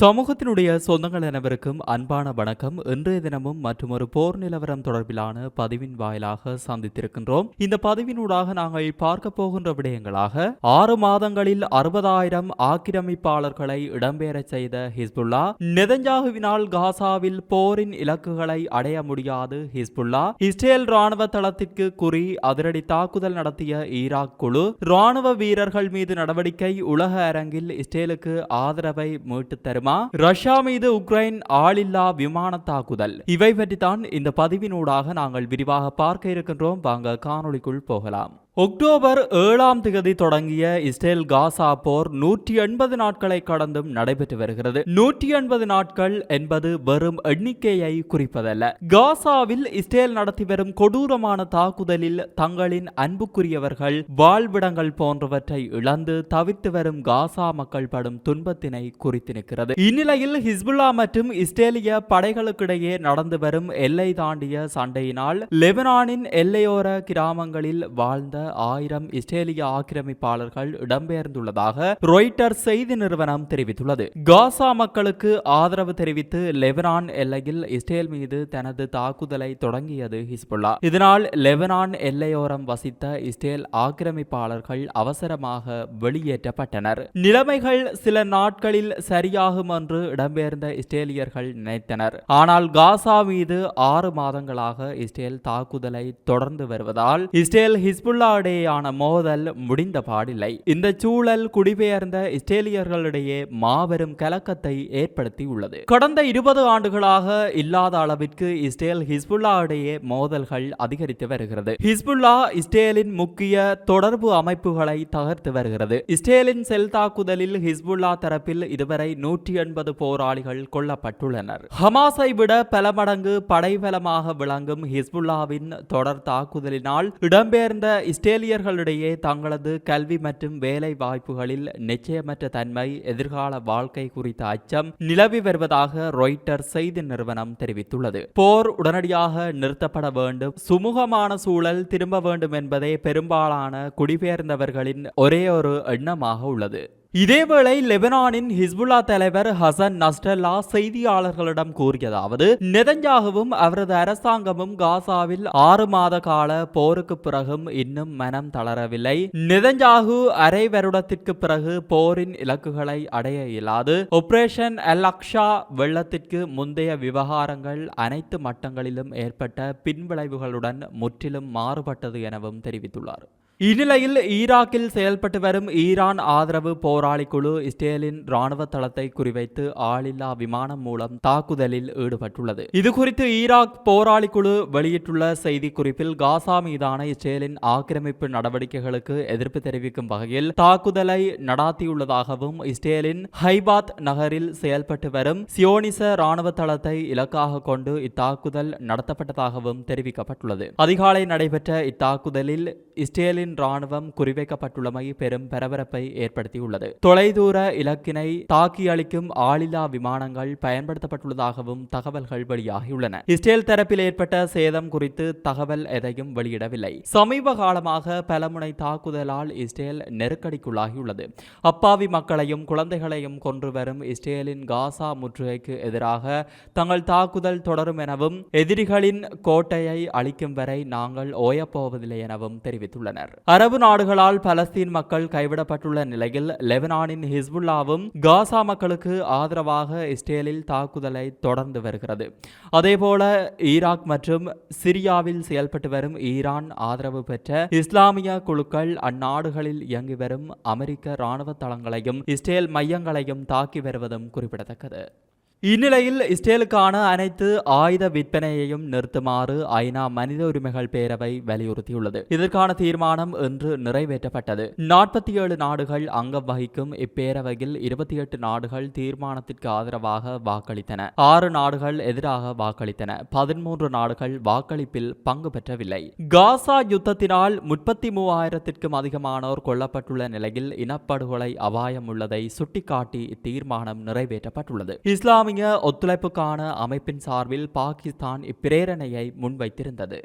சமூகத்தினுடைய சொந்தங்கள் அனைவருக்கும் அன்பான வணக்கம். இன்றைய தினமும் மற்றும் ஒரு போர் நிலவரம் தொடர்பிலான பதிவின் வாயிலாக சந்தித்திருக்கின்றோம். இந்த பதிவினூடாக நாங்கள் பார்க்க போகின்ற விடயங்களாக ஆறு மாதங்களில் அறுபதாயிரம் ஆக்கிரமிப்பாளர்களை இடம்பெறச் செய்த ஹிஸ்புல்லா நெதஞ்சாகுவினால் காசாவில் போரின் இலக்குகளை அடைய முடியாது ஹிஸ்புல்லா இஸ்ரேல் ராணுவ தளத்திற்கு குறி அதிரடி தாக்குதல் நடத்திய ஈராக் குழு ராணுவ வீரர்கள் மீது நடவடிக்கை உலக அரங்கில் இஸ்ரேலுக்கு ஆதரவை மீட்டு தரும் ரஷ்யா மீது உக்ரைன் ஆளில்லா விமான தாக்குதல் இவை பற்றி தான் இந்த பதிவினூடாக நாங்கள் விரிவாக பார்க்க இருக்கின்றோம். வாங்க காணொளிக்குள் போகலாம். அக்டோபர் ஏழாம் திகதி தொடங்கிய இஸ்ரேல் காசா போர் நூற்றி எண்பது நாட்களை கடந்தும் நடைபெற்று வருகிறது. நூற்றி எண்பது நாட்கள் என்பது வெறும் எண்ணிக்கையை குறிப்பதல்ல. காசாவில் இஸ்ரேல் நடத்தி வரும் கொடூரமான தாக்குதலில் தங்களின் அன்புக்குரியவர்கள் வாழ்விடங்கள் போன்றவற்றை இழந்து தவித்து வரும் காசா மக்கள் படும் துன்பத்தினை குறித்து நிற்கிறது. இந்நிலையில் ஹிஸ்புல்லா மற்றும் இஸ்ரேலிய படைகளுக்கிடையே நடந்து வரும் எல்லை தாண்டிய சண்டையினால் லெபனானின் எல்லையோர கிராமங்களில் வாழ்ந்த ஆயிரம் இஸ்ரேலிய ஆக்கிரமிப்பாளர்கள் இடம்பெயர்ந்துள்ளதாக ரொய்டர் செய்தி நிறுவனம் தெரிவித்துள்ளது. காசா மக்களுக்கு ஆதரவு தெரிவித்து லெபனான் எல்லையில் இஸ்ரேல் மீது தனது தாக்குதலை தொடங்கியது ஹிஸ்புல்லா. இதனால் லெபனான் எல்லையோரம் வசித்த இஸ்ரேல் ஆக்கிரமிப்பாளர்கள் அவசரமாக வெளியேற்றப்பட்டனர். நிலைமைகள் சில நாட்களில் சரியாகும் என்று இடம்பெயர்ந்த இஸ்ரேலியர்கள் நினைத்தனர். ஆனால் காசா மீது ஆறு மாதங்களாக இஸ்ரேல் தாக்குதலை தொடர்ந்து வருவதால் இஸ்ரேல் ஹிஸ்புல்லா இடையேயான மோதல் முடிந்த பாடில்லை. இந்த சூழல் குடிபெயர்ந்த இஸ்ரேலியர்களிடையே மாபெரும் கலக்கத்தை ஏற்படுத்தி உள்ளது. கடந்த இருபது ஆண்டுகளாக இல்லாத அளவிற்கு இஸ்ரேல் ஹிஸ்புல்லா இடையே மோதல்கள் அதிகரித்து வருகிறது. ஹிஸ்புல்லா இஸ்ரேலின் முக்கிய தொடர்பு அமைப்புகளை தகர்த்து வருகிறது. இஸ்ரேலின் செல் தாக்குதலில் ஹிஸ்புல்லா தரப்பில் இதுவரை நூற்றி எண்பது போராளிகள் கொல்லப்பட்டுள்ளனர். ஹமாஸை விட பல மடங்கு படைபலமாக விளங்கும் ஹிஸ்புல்லாவின் தொடர் தாக்குதலினால் இடம்பெயர்ந்த இஸ்ரேலியர்களிடையே தங்களது கல்வி மற்றும் வேலை வாய்ப்புகளில் நிச்சயமற்ற தன்மை எதிர்கால வாழ்க்கை குறித்த அச்சம் நிலவி வருவதாக ரொய்ட்டர் செய்தி நிறுவனம் தெரிவித்துள்ளது. போர் உடனடியாக நிறுத்தப்பட வேண்டும். சுமூகமான சூழல் திரும்ப வேண்டும் என்பதே பெரும்பாலான குடிபெயர்ந்தவர்களின் ஒரே ஒரு எண்ணமாக உள்ளது. இதேவேளை லெபனானின் ஹிஸ்புல்லா தலைவர் ஹசன் நஸ்டல்லா செய்தியாளர்களிடம் கூறியதாவது நெதஞ்சாகவும் அவரது அரசாங்கமும் காசாவில் ஆறு மாத கால போருக்கு பிறகும் இன்னும் மனம் தளரவில்லை. நெதஞ்சாகு அரை வருடத்திற்கு பிறகு போரின் இலக்குகளை அடைய இயலாது. ஒப்ரேஷன் அல் அக்ஷா வெள்ளத்திற்கு முந்தைய விவகாரங்கள் அனைத்து மட்டங்களிலும் ஏற்பட்ட பின்விளைவுகளுடன் முற்றிலும் மாறுபட்டது எனவும் தெரிவித்துள்ளார். இந்நிலையில் ஈராக்கில் செயல்பட்டு வரும் ஈரான் ஆதரவு போராளி குழு இஸ்ரேலின் ராணுவ தளத்தை குறிவைத்து ஆளில்லா விமானம் மூலம் தாக்குதலில் ஈடுபட்டுள்ளது. இதுகுறித்து ஈராக் போராளி குழு வெளியிட்டுள்ள செய்தி குறிப்பில் காசா மீதான இஸ்ரேலின் ஆக்கிரமிப்பு நடவடிக்கைகளுக்கு எதிர்ப்பு தெரிவிக்கும் வகையில் தாக்குதலை நடாத்தியுள்ளதாகவும் இஸ்ரேலின் ஹைபாத் நகரில் செயல்பட்டு வரும் சியோனிச ராணுவ தளத்தை இலக்காக கொண்டு இத்தாக்குதல் நடத்தப்பட்டதாகவும் தெரிவிக்கப்பட்டுள்ளது. அதிகாலை நடைபெற்ற இத்தாக்குதலில் இஸ்ரேலின் ராணுவம் குறிவைக்கப்பட்டுள்ளமை பெரும் பரபரப்பை ஏற்படுத்தியுள்ளது. தொலைதூர இலக்கினை தாக்கி அளிக்கும் ஆளில்லா விமானங்கள் பயன்படுத்தப்பட்டுள்ளதாகவும் தகவல்கள் வெளியாகியுள்ளன. இஸ்ரேல் தரப்பில் ஏற்பட்ட சேதம் குறித்து தகவல் எதையும் வெளியிடவில்லை. சமீப காலமாக பலமுனை தாக்குதலால் இஸ்ரேல் நெருக்கடிக்குள்ளாகியுள்ளது. அப்பாவி மக்களையும் குழந்தைகளையும் கொன்று வரும் இஸ்ரேலின் காசா முற்றுகைக்கு எதிராக தங்கள் தாக்குதல் தொடரும் எனவும் எதிரிகளின் கோட்டையை அளிக்கும் வரை நாங்கள் ஓயப்போவதில்லை எனவும் தெரிவித்துள்ளனர். அரபு நாடுகளால் பலஸ்தீன் மக்கள் கைவிடப்பட்டுள்ள நிலையில் லெபனானின் ஹிஸ்புல்லாவும் காசா மக்களுக்கு ஆதரவாக இஸ்ரேலில் தாக்குதலை தொடர்ந்து வருகிறது. அதேபோல ஈராக் மற்றும் சிரியாவில் செயல்பட்டு வரும் ஈரான் ஆதரவு பெற்ற இஸ்லாமிய குழுக்கள் அந்நாடுகளில் இயங்கி வரும் அமெரிக்க இராணுவ தளங்களையும் இஸ்ரேல் மையங்களையும் தாக்கி வருவதும் குறிப்பிடத்தக்கது. இந்நிலையில் இஸ்ரேலுக்கான அனைத்து ஆயுத விற்பனையையும் நிறுத்துமாறு ஐநா மனித உரிமைகள் பேரவை வலியுறுத்தியுள்ளது. இதற்கான தீர்மானம் இன்று நிறைவேற்றப்பட்டது. நாற்பத்தி ஏழு நாடுகள் அங்கம் வகிக்கும் இப்பேரவையில் இருபத்தி எட்டு நாடுகள் தீர்மானத்திற்கு ஆதரவாக வாக்களித்தன. ஆறு நாடுகள் எதிராக வாக்களித்தன. பதிமூன்று நாடுகள் வாக்களிப்பில் பங்கு பெற்றவில்லை. காசா யுத்தத்தினால் முப்பத்தி மூவாயிரத்திற்கும் அதிகமானோர் கொல்லப்பட்டுள்ள நிலையில் இனப்படுகொலை அபாயம் உள்ளதை சுட்டிக்காட்டி இத்தீர்மானம் நிறைவேற்றப்பட்டுள்ளது. இஸ்லாம் இஸ்லாமிய ஒத்துழைப்புக்கான அமைப்பின் சார்பில் பாகிஸ்தான் இப்பிரேரணையை முன்வைத்திருந்தது.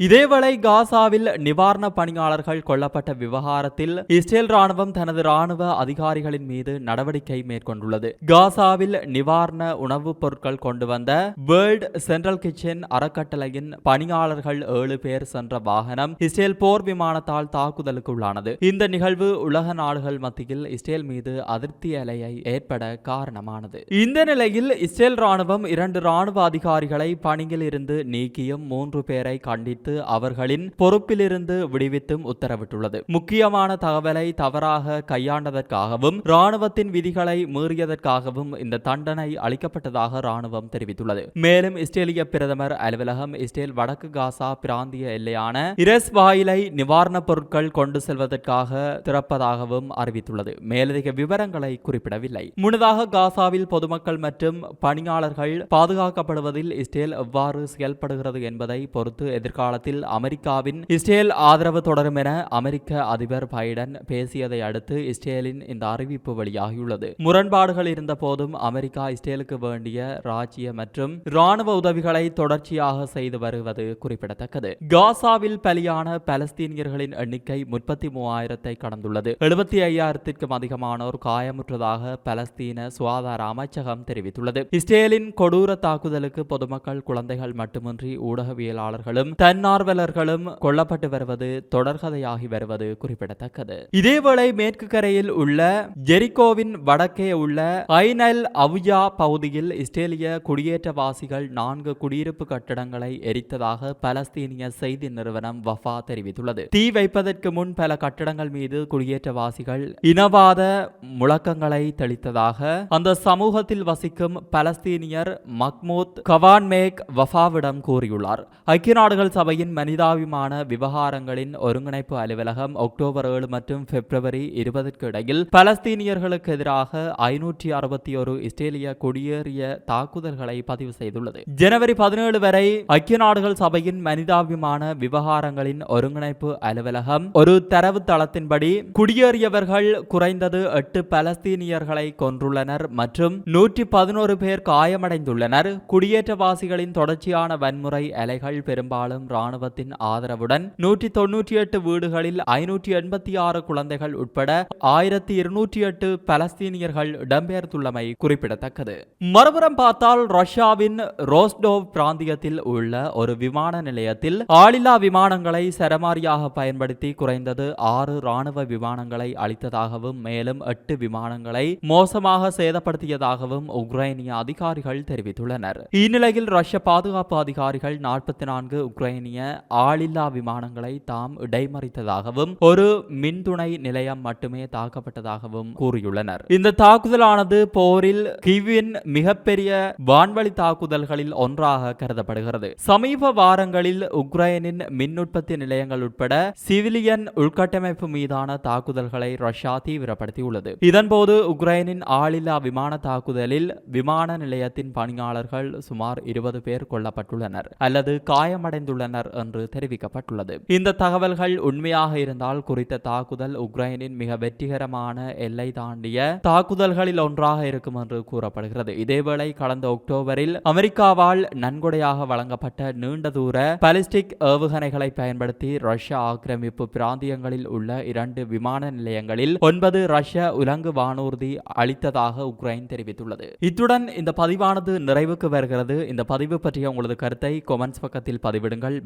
இதேவேளை காசாவில் நிவாரண பணியாளர்கள் கொல்லப்பட்ட விவகாரத்தில் இஸ்ரேல் ராணுவம் தனது ராணுவ அதிகாரிகளின் மீது நடவடிக்கை மேற்கொண்டுள்ளது. காசாவில் நிவாரண உணவுப் பொருட்கள் கொண்டு வந்த வேர்ல்ட் சென்ட்ரல் கிச்சன் அறக்கட்டளையின் பணியாளர்கள் ஏழு பேர் சென்ற வாகனம் இஸ்ரேல் போர் விமானத்தால் தாக்குதலுக்கு உள்ளானது இந்த நிகழ்வு உலக நாடுகள் மத்தியில் இஸ்ரேல் மீது அதிருப்தி அலையை ஏற்பட காரணமானது. இந்த நிலையில் இஸ்ரேல் ராணுவம் இரண்டு ராணுவ அதிகாரிகளை பணியில் இருந்து நீக்கியும் மூன்று பேரை கண்டித்து அவர்களின் பொறுப்பிலிருந்து விடுவித்தும் உத்தரவிட்டுள்ளது. முக்கியமான தகவலை தவறாக கையாண்டதற்காகவும் ராணுவத்தின் விதிகளை மீறியதற்காகவும் இந்த தண்டனை அளிக்கப்பட்டதாக ராணுவம் தெரிவித்துள்ளது. மேலும் இஸ்ரேலிய பிரதமர் அலுவலகம் இஸ்ரேல் வடக்கு காசா பிராந்திய எல்லையான இரஸ் வாயிலை நிவாரணப் பொருட்கள் கொண்டு செல்வதற்காக திறப்பதாகவும் அறிவித்துள்ளது. மேலதிக விவரங்களை குறிப்பிடவில்லை. முன்னதாக காசாவில் பொதுமக்கள் மற்றும் பணியாளர்கள் பாதுகாக்கப்படுவதில் இஸ்ரேல் எவ்வாறு செயல்படுகிறது என்பதை பொறுத்து எதிர்கால காலத்தில் அமெரிக்காவின் இஸ்ரேல் ஆதரவு தொடரும் என அமெரிக்க அதிபர் பைடன் பேசியதை அடுத்து இஸ்ரேலின் இந்த அறிவிப்பு வெளியாகியுள்ளது. முரண்பாடுகள் இருந்த போதும் அமெரிக்கா இஸ்ரேலுக்கு வேண்டிய ராஜ்ய மற்றும் ராணுவ உதவிகளை தொடர்ச்சியாக செய்து வருவது குறிப்பிடத்தக்கது. காசாவில் பலியான பலஸ்தீனியர்களின் எண்ணிக்கை முப்பத்தி மூவாயிரத்தை கடந்துள்ளது. எழுபத்தி ஐயாயிரத்திற்கும் அதிகமானோர் காயமுற்றதாக பலஸ்தீன சுகாதார அமைச்சகம் தெரிவித்துள்ளது. இஸ்ரேலின் கொடூர தாக்குதலுக்கு பொதுமக்கள் குழந்தைகள் மட்டுமின்றி ஊடகவியலாளர்களும் தன் தன்னார்வலர்களும் கொல்லப்பட்டு வருவது தொடர்கதையாகி வருவது குறிப்பிடத்தக்கது. இதேவேளை மேற்கு கரையில் உள்ள ஜெரிகோவின் வடக்கே உள்ள ஐநல் அவுயா பகுதியில் இஸ்ரேலிய குடியேற்றவாசிகள் நான்கு குடியிருப்பு கட்டடங்களை எரித்ததாக பலஸ்தீனிய செய்தி நிறுவனம் வஃபா தெரிவித்துள்ளது. தீ வைப்பதற்கு முன் பல கட்டடங்கள் மீது குடியேற்றவாசிகள் இனவாத முழக்கங்களை தெளித்ததாக அந்த சமூகத்தில் வசிக்கும் பலஸ்தீனியர் மக்மூத் கவான்மேக் வஃபாவிடம் கூறியுள்ளார். ஐக்கிய நாடுகள் சபை அவையின் மனிதாபிமான விவகாரங்களின் ஒருங்கிணைப்பு அலுவலகம் அக்டோபர் ஏழு மற்றும் பிப்ரவரி இருபதற்கு இடையில் பலஸ்தீனியர்களுக்கு எதிராக ஐநூற்றி அறுபத்தி ஒரு இஸ்ரேலிய குடியேறிய தாக்குதல்களை பதிவு செய்துள்ளது. ஜனவரி பதினேழு வரை ஐக்கிய நாடுகள் சபையின் மனிதாபிமான விவகாரங்களின் ஒருங்கிணைப்பு அலுவலகம் ஒரு தரவு தளத்தின்படி குடியேறியவர்கள் குறைந்தது எட்டு பலஸ்தீனியர்களை கொன்றுள்ளனர் மற்றும் நூற்றி பதினோரு பேர் காயமடைந்துள்ளனர். குடியேற்றவாசிகளின் தொடர்ச்சியான வன்முறை அலைகள் பெரும்பாலும் இராணுவத்தின் ஆதரவுடன் நூற்றி தொன்னூற்றி எட்டு வீடுகளில் ஐநூற்றி எண்பத்தி ஆறு குழந்தைகள் உட்பட ஆயிரத்தி இருநூற்றி எட்டு பலஸ்தீனியர்கள் இடம்பெயர்ந்துள்ளமை குறிப்பிடத்தக்கது. மறுபுறம் பார்த்தால் ரஷ்யாவின் ரோஸ்டோவ் பிராந்தியத்தில் உள்ள ஒரு விமான நிலையத்தில் ஆளில்லா விமானங்களை சரமாரியாக பயன்படுத்தி குறைந்தது ஆறு ராணுவ விமானங்களை அளித்ததாகவும் மேலும் எட்டு விமானங்களை மோசமாக சேதப்படுத்தியதாகவும் உக்ரைனிய அதிகாரிகள் தெரிவித்துள்ளனர். இந்நிலையில் ரஷ்ய பாதுகாப்பு அதிகாரிகள் நாற்பத்தி நான்கு உக்ரைனிய ஆளில்லா விமானங்களை தாம் இடைமறித்ததாகவும் ஒரு மின்துணை நிலையம் மட்டுமே தாக்கப்பட்டதாகவும் கூறியுள்ளனர். இந்த தாக்குதலானது போரில் கிவின் மிகப்பெரிய வான்வழி தாக்குதல்களில் ஒன்றாக கருதப்படுகிறது. சமீப வாரங்களில் உக்ரைனின் மின் உற்பத்தி நிலையங்கள் உட்பட சிவிலியன் உள்கட்டமைப்பு மீதான தாக்குதல்களை ரஷ்யா தீவிரப்படுத்தியுள்ளது. இதன்போது உக்ரைனின் ஆளில்லா விமான தாக்குதலில் விமான நிலையத்தின் பணியாளர்கள் சுமார் இருபது பேர் கொல்லப்பட்டுள்ளனர். அல்லது காயமடைந்துள்ளனர். என்று தெரிவிக்கப்பட்டுள்ளது. இந்த தகவல்கள் உண்மையாக இருந்தால் குறித்த தாக்குதல் உக்ரைனின் மிக வெற்றிகரமான எல்லை தாண்டிய தாக்குதல்களில் ஒன்றாக இருக்கும் என்று கூறப்படுகிறது. இதேவேளை கடந்த அக்டோபரில் அமெரிக்காவால் நன்கொடையாக வழங்கப்பட்ட நீண்ட தூர பாலிஸ்டிக் ஏவுகணைகளை பயன்படுத்தி ரஷ்யா ஆக்கிரமிப்பு பிராந்தியங்களில் உள்ள இரண்டு விமான நிலையங்களில் ஒன்பது ரஷ்ய உலங்கு வானூர்தி அளித்ததாக உக்ரைன் தெரிவித்துள்ளது. இத்துடன் இந்த பதிவானது நிறைவுக்கு வருகிறது. இந்த பதிவு பற்றிய உங்களது கருத்தை கொமெண்ட்ஸ் பக்கத்தில் பதிவிடுங்கள்.